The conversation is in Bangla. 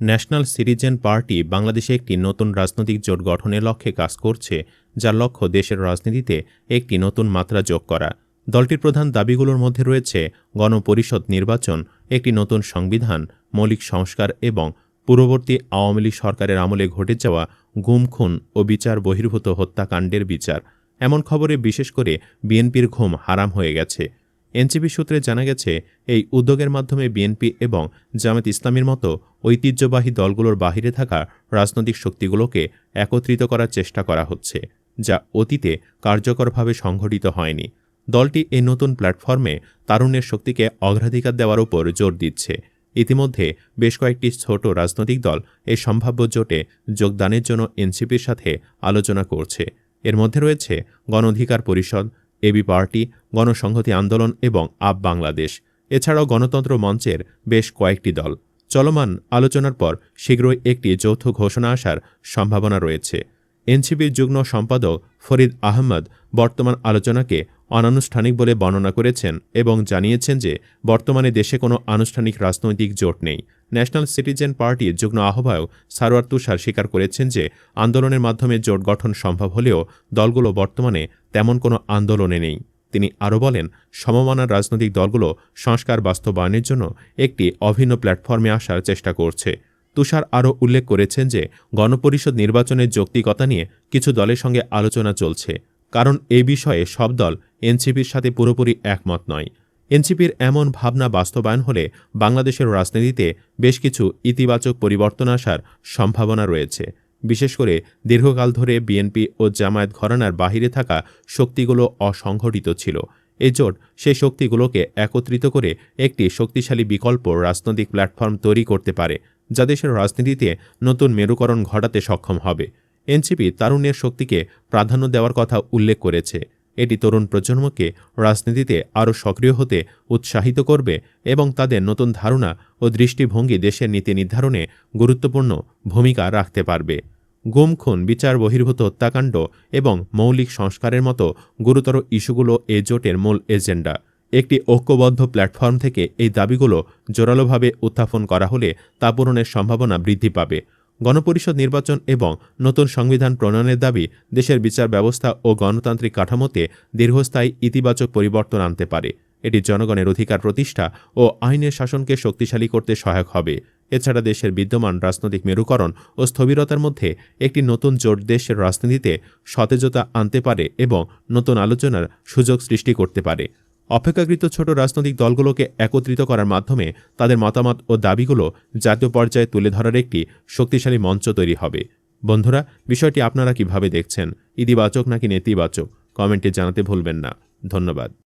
ন্যাশনাল সিটিজেন পার্টি বাংলাদেশে একটি নতুন রাজনৈতিক জোট গঠনের লক্ষ্যে কাজ করছে, যার লক্ষ্য দেশের রাজনীতিতে একটি নতুন মাত্রা যোগ করা। দলটির প্রধান দাবিগুলোর মধ্যে রয়েছে গণপরিষদ নির্বাচন, একটি নতুন সংবিধান, মৌলিক সংস্কার এবং পূর্ববর্তী আওয়ামী লীগ সরকারের আমলে ঘটে যাওয়া গুম, খুন ও বিচার বহির্ভূত হত্যাকাণ্ডের বিচার। এমন খবরে বিশেষ করে বিএনপির ঘুম হারাম হয়ে গেছে। এনসিপি সূত্রে জানা গেছে, এই উদ্যোগের মাধ্যমে বিএনপি এবং জামাত ইসলামের মতো ঐতিহ্যবাহী দলগুলোর বাহিরে থাকা রাজনৈতিক শক্তিগুলোকে একত্রিত করার চেষ্টা করা হচ্ছে, যা অতীতে কার্যকরভাবে সংঘটিত হয়নি। দলটি এই নতুন প্ল্যাটফর্মে তারুণ্যের শক্তিকে অগ্রাধিকার দেওয়ার উপর জোর দিচ্ছে। ইতিমধ্যে বেশ কয়েকটি ছোট রাজনৈতিক দল এই সম্ভাব্য জোটে যোগদানের জন্য এনসিপির সাথে আলোচনা করছে। এর মধ্যে রয়েছে গণ অধিকার পরিষদ এবি পার্টি, গণসংহতি আন্দোলন এবং আপ বাংলাদেশ। এছাড়াও গণতন্ত্র মঞ্চের বেশ কয়েকটি দল। চলমান আলোচনার পর শীঘ্রই একটি যৌথ ঘোষণা আসার সম্ভাবনা রয়েছে। এনসিপির যুগ্ম সম্পাদক ফরিদ আহমদ বর্তমান আলোচনাকে অনানুষ্ঠানিক বলে বর্ণনা করেছেন এবং জানিয়েছেন যে বর্তমানে দেশে কোনো আনুষ্ঠানিক রাজনৈতিক জোট নেই। ন্যাশনাল সিটিজেন পার্টির যুগ্ম আহ্বায়ক সারোয়ার তুষার স্বীকার করেছেন যে আন্দোলনের মাধ্যমে জোট গঠন সম্ভব হলেও দলগুলো বর্তমানে তেমন কোনো আন্দোলনে নেই। তিনি আরও বলেন, সমমানার রাজনৈতিক দলগুলো সংস্কার বাস্তবায়নের জন্য একটি অভিন্ন প্ল্যাটফর্মে আসার চেষ্টা করছে। তুষার আরও উল্লেখ করেছেন যে, গণপরিষদ নির্বাচনের যৌক্তিকতা নিয়ে কিছু দলের সঙ্গে আলোচনা চলছে। কারণ এ বিষয়ে সব দল এনসিপির সাথে পুরোপুরি একমত নয়। এনসিপির এমন ভাবনা বাস্তবায়ন হলে বাংলাদেশের রাজনীতিতে বেশ কিছু ইতিবাচক পরিবর্তন আসার সম্ভাবনা রয়েছে। বিশেষ করে দীর্ঘকাল ধরে বিএনপি ও জামায়াত ঘরানার বাহিরে থাকা শক্তিগুলো অসংগঠিত ছিল। এই জোট সেই শক্তিগুলোকে একত্রিত করে একটি শক্তিশালী বিকল্প রাজনৈতিক প্ল্যাটফর্ম তৈরি করতে পারে। যা দেশের রাজনীতিতে নতুন মেরুকরণ ঘটাতে সক্ষম হবে। এনসিপি তারুণ্যের শক্তিকে প্রাধান্য দেওয়ার কথা উল্লেখ করেছে। এটি তরুণ প্রজন্মকে রাজনীতিতে আরও সক্রিয় হতে উৎসাহিত করবে এবং তাদের নতুন ধারণা ও দৃষ্টিভঙ্গি দেশের নীতি নির্ধারণে গুরুত্বপূর্ণ ভূমিকা রাখতে পারবে। গুম, খুন, বিচার, বহির্ভূত হত্যাকাণ্ড এবং মৌলিক সংস্কারের মতো গুরুতর ইস্যুগুলো এ জোটের মূল এজেন্ডা। একটি ঐক্যবদ্ধ প্ল্যাটফর্ম থেকে এই দাবিগুলো জোরালোভাবে উত্থাপন করা হলে তা পূরণের সম্ভাবনা বৃদ্ধি পাবে। গণপরিষদ নির্বাচন এবং নতুন সংবিধান প্রণয়নের দাবি দেশের বিচার ব্যবস্থা ও গণতান্ত্রিক কাঠামোতে দীর্ঘস্থায়ী ইতিবাচক পরিবর্তন আনতে পারে। এটি জনগণের অধিকার প্রতিষ্ঠা ও আইনের শাসনকে শক্তিশালী করতে সহায়ক হবে। এছাড়া দেশের বিদ্যমান রাজনৈতিক মেরুকরণ ও স্থবিরতার মধ্যে একটি নতুন জোট দেশের রাজনীতিতে সতেজতা আনতে পারে এবং নতুন আলোচনার সুযোগ সৃষ্টি করতে পারে। অপেক্ষাকৃত ছোট রাজনৈতিক দলগুলোকে একত্রিত করার মাধ্যমে তাদের মতামত ও দাবিগুলো জাতীয় পর্যায়ে তুলে ধরার একটি শক্তিশালী মঞ্চ তৈরি হবে। বন্ধুরা, বিষয়টি আপনারা কীভাবে দেখছেন? ইতিবাচক নাকি নেতিবাচক? কমেন্টে জানাতে ভুলবেন না। ধন্যবাদ।